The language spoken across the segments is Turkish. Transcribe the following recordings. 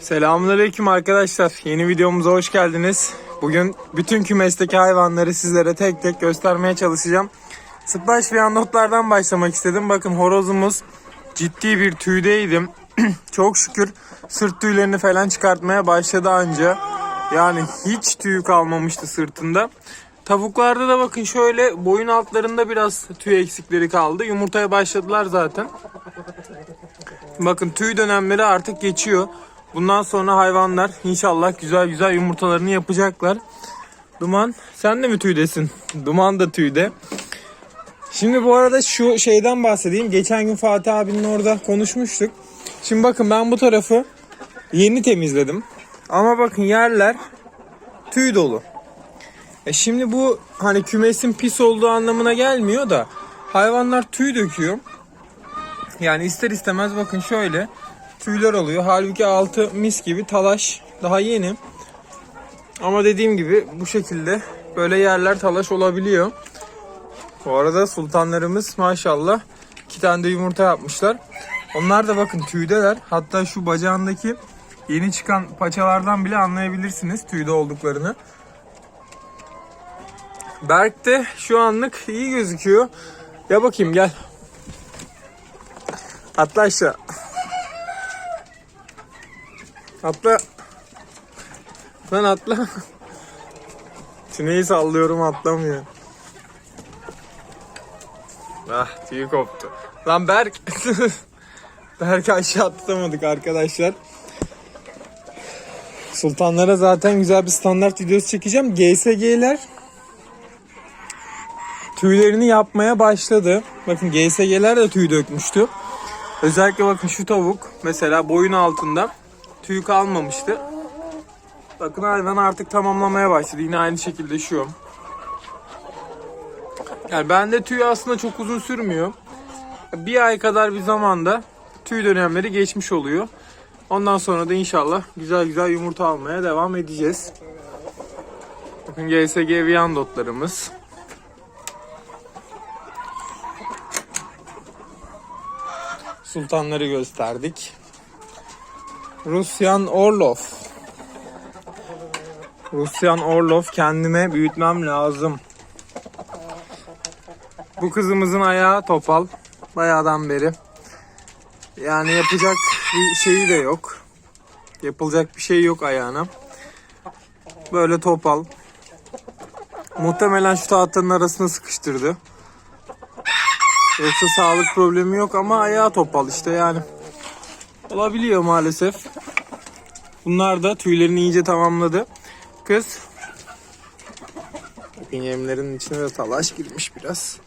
Selamünaleyküm arkadaşlar. Yeni videomuza hoş geldiniz. Bugün bütün kümesteki hayvanları sizlere tek tek göstermeye çalışacağım. Splash ve notlardan başlamak istedim. Bakın horozumuz ciddi bir tüydeydim. Çok şükür sırt tüylerini falan çıkartmaya başladı anca. Yani hiç tüy kalmamıştı sırtında. Tavuklarda da bakın şöyle boyun altlarında biraz tüy eksikleri kaldı. Yumurtaya başladılar zaten. Bakın tüy dönemleri artık geçiyor. Bundan sonra hayvanlar inşallah güzel güzel yumurtalarını yapacaklar. Duman sen de mi tüydesin? Duman da tüyde. Şimdi bu arada şu şeyden bahsedeyim. Geçen gün Fatih abinin orada konuşmuştuk. Şimdi bakın ben bu tarafı yeni temizledim. Ama bakın yerler tüy dolu. E şimdi bu hani kümesin pis olduğu anlamına gelmiyor da hayvanlar tüy döküyor. Yani ister istemez bakın şöyle tüyler oluyor. Halbuki altı mis gibi talaş daha yeni. Ama dediğim gibi bu şekilde böyle yerler talaş olabiliyor. Bu arada sultanlarımız maşallah iki tane de yumurta yapmışlar. Onlar da bakın tüydeler. Hatta şu bacağındaki yeni çıkan paçalardan bile anlayabilirsiniz tüyde olduklarını. Berk de şu anlık iyi gözüküyor. Ya bakayım gel. Atla aşağı. Atla. Lan atla. Tüneyi sallıyorum atlamıyor. Ah tüyü koptu. Lan Berk. Berk'i aşağı atlatamadık arkadaşlar. Sultanlara zaten güzel bir standart videosu çekeceğim. GSG'ler tüylerini yapmaya başladı. Bakın GSG'ler de tüy dökmüştü. Özellikle bakın şu tavuk mesela boyun altında tüy kalmamıştı. Bakın hayvan artık tamamlamaya başladı. Yine aynı şekilde şu. Yani bende tüy aslında çok uzun sürmüyor. Bir ay kadar bir zamanda tüy dönemleri geçmiş oluyor. Ondan sonra da inşallah güzel güzel yumurta almaya devam edeceğiz. Bakın GSG Viandotlarımız. Sultanları gösterdik. Rusyan Orlov. Rusyan Orlov kendime büyütmem lazım. Bu kızımızın ayağı topal. Bayağıdan beri. Yani yapacak bir şeyi de yok. Yapılacak bir şey yok ayağına. Böyle topal. Muhtemelen şu tahtanın arasına sıkıştırdı. Yoksa sağlık problemi yok ama ayağı topal işte yani. Olabiliyor maalesef. Bunlar da tüylerini iyice tamamladı. Kız. Yemlerin içine de talaş girmiş biraz.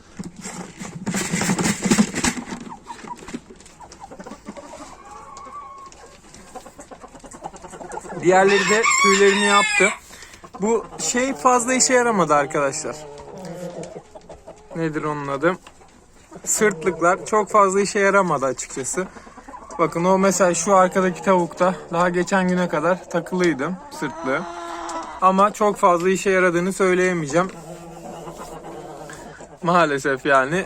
Diğerleri de tüylerini yaptı. Bu şey fazla işe yaramadı arkadaşlar. Nedir onun adı? Sırtlıklar çok fazla işe yaramadı açıkçası. Bakın o mesela şu arkadaki tavukta daha geçen güne kadar takılıydı sırtlığı. Ama çok fazla işe yaradığını söyleyemeyeceğim. Maalesef yani.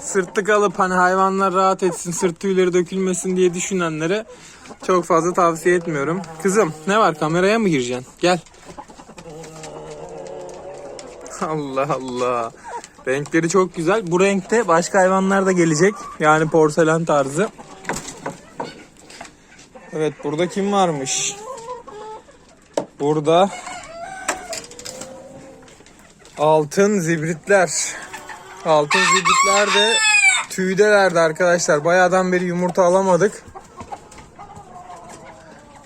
Sırtlık alıp hani hayvanlar rahat etsin, sırt tüyleri dökülmesin diye düşünenlere çok fazla tavsiye etmiyorum. Kızım ne var kameraya mı gireceksin? Gel. Allah Allah. Renkleri çok güzel. Bu renkte başka hayvanlar da gelecek. Yani porselen tarzı. Evet burada kim varmış? Burada altın zibritler. Altın zibritler de tüydelerdi arkadaşlar. Bayağıdan beri yumurta alamadık.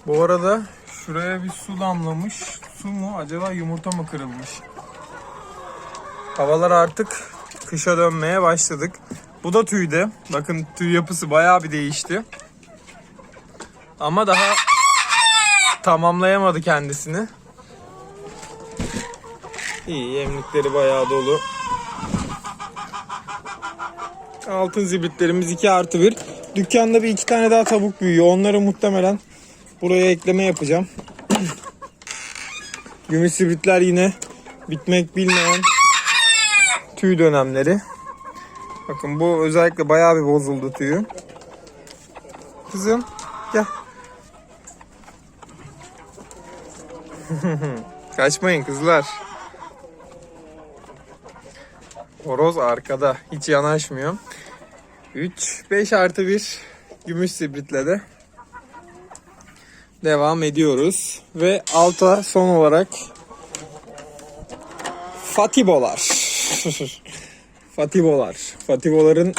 Bu arada şuraya bir su damlamış. Su mu acaba yumurta mı kırılmış? Havalar artık kışa dönmeye başladık. Bu da tüyde. Bakın tüy yapısı bayağı bir değişti. Ama daha tamamlayamadı kendisini. İyi yemlikleri bayağı dolu. Altın zibritlerimiz 2 artı 1. Dükkanda bir iki tane daha tavuk büyüyor. Onları muhtemelen buraya ekleme yapacağım. Gümüş zibritler yine bitmek bilmeyen tüy dönemleri. Bakın bu özellikle bayağı bir bozuldu tüyü. Kızım gel. Kaçmayın kızlar. Horoz arkada. Hiç yanaşmıyor. 3, 5 artı 1 gümüş sibritle de devam ediyoruz. Ve alta son olarak Fatibolar. Fatibolar. Fatiboların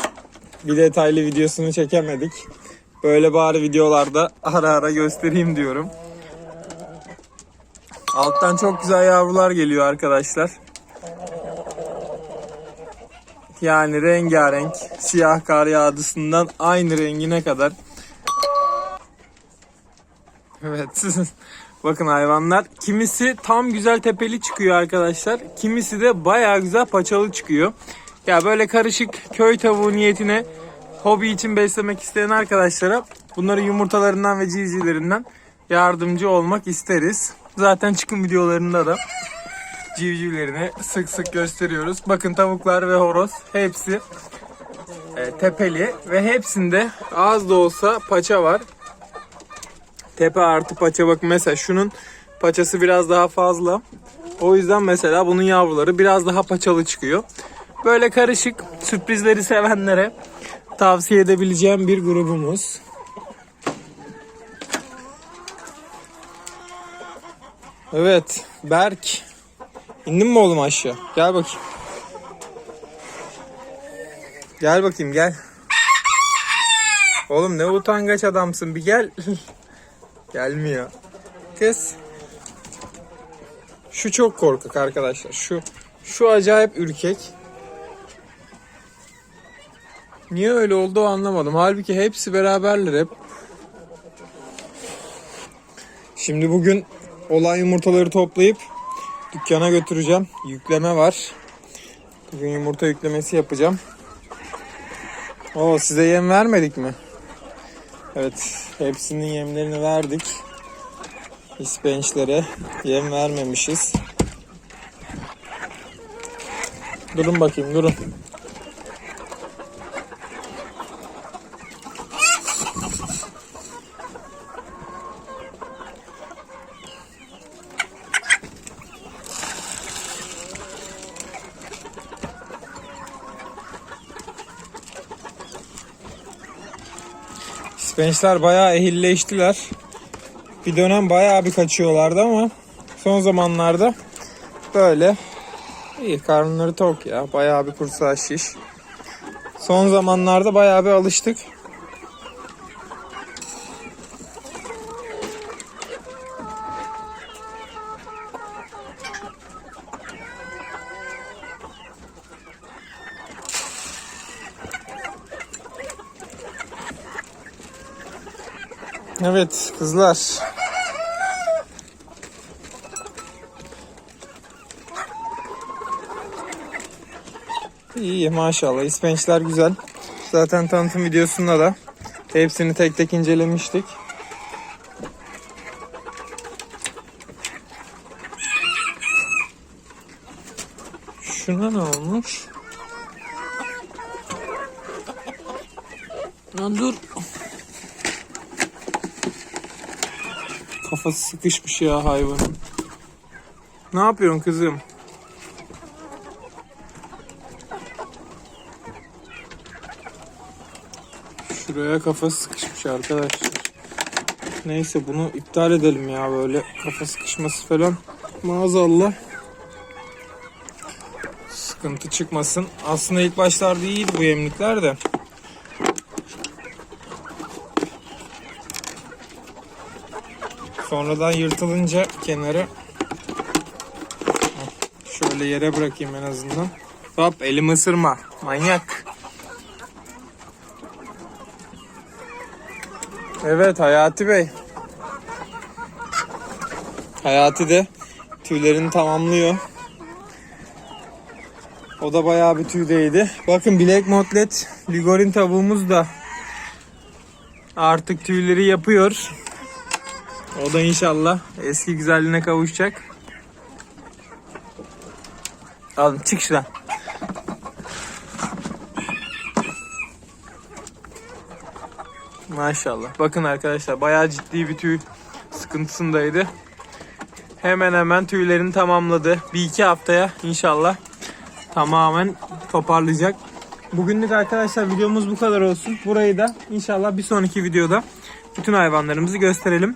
bir detaylı videosunu çekemedik. Böyle bari videolarda ara ara göstereyim diyorum. Alttan çok güzel yavrular geliyor arkadaşlar. Yani rengarenk siyah kar yağdısından aynı rengine kadar. Evet. Bakın hayvanlar kimisi tam güzel tepeli çıkıyor arkadaşlar. Kimisi de baya güzel paçalı çıkıyor. Ya böyle karışık köy tavuğu niyetine hobi için beslemek isteyen arkadaşlara bunları yumurtalarından ve civcivlerinden yardımcı olmak isteriz. Zaten çıkım videolarında da civcivlerini sık sık gösteriyoruz. Bakın tavuklar ve horoz hepsi e, tepeli ve hepsinde az da olsa paça var. Tepe artı paça bak mesela şunun paçası biraz daha fazla. O yüzden mesela bunun yavruları biraz daha paçalı çıkıyor. Böyle karışık sürprizleri sevenlere tavsiye edebileceğim bir grubumuz. Evet Berk. İndin mi oğlum aşağı? Gel bakayım. Gel bakayım gel. Oğlum ne utangaç adamsın bir gel. Gelmiyor. Kız. Şu çok korkak arkadaşlar. Şu şu acayip ürkek. Niye öyle oldu anlamadım. Halbuki hepsi beraberler hep. Şimdi bugün olan yumurtaları toplayıp dükkana götüreceğim. Yükleme var. Bugün yumurta yüklemesi yapacağım. Oo size yem vermedik mi? Evet, hepsinin yemlerini verdik. İspençlere yem vermemişiz. Durun bakayım, durun. İspençler bayağı ehilleştiler. Bir dönem bayağı bir kaçıyorlardı ama son zamanlarda böyle iyi karnları tok ya. Bayağı bir kursağı şiş. Son zamanlarda bayağı bir alıştık. Evet kızlar. İyi maşallah ispençler güzel. Zaten tanıtım videosunda da hepsini tek tek incelemiştik. Şuna ne olmuş? Lan dur. Kafası sıkışmış ya hayvanın. Ne yapıyorsun kızım? Şuraya kafası sıkışmış arkadaşlar. Neyse bunu iptal edelim ya böyle kafa sıkışması falan. Maazallah. Sıkıntı çıkmasın. Aslında ilk başlarda iyiydi bu yemlikler de. Sonradan yırtılınca kenarı şöyle yere bırakayım en azından. Hop elimi ısırma. Manyak. Evet Hayati Bey. Hayati de tüylerini tamamlıyor. O da bayağı bir tüydeydi. Bakın Black Motlet Ligorin tavuğumuz da artık tüyleri yapıyor. O da inşallah eski güzelliğine kavuşacak. Alın çık şuradan. Maşallah. Bakın arkadaşlar bayağı ciddi bir tüy sıkıntısındaydı. Hemen hemen tüylerini tamamladı. Bir iki haftaya inşallah tamamen toparlayacak. Bugünlük arkadaşlar videomuz bu kadar olsun. Burayı da inşallah bir sonraki videoda bütün hayvanlarımızı gösterelim.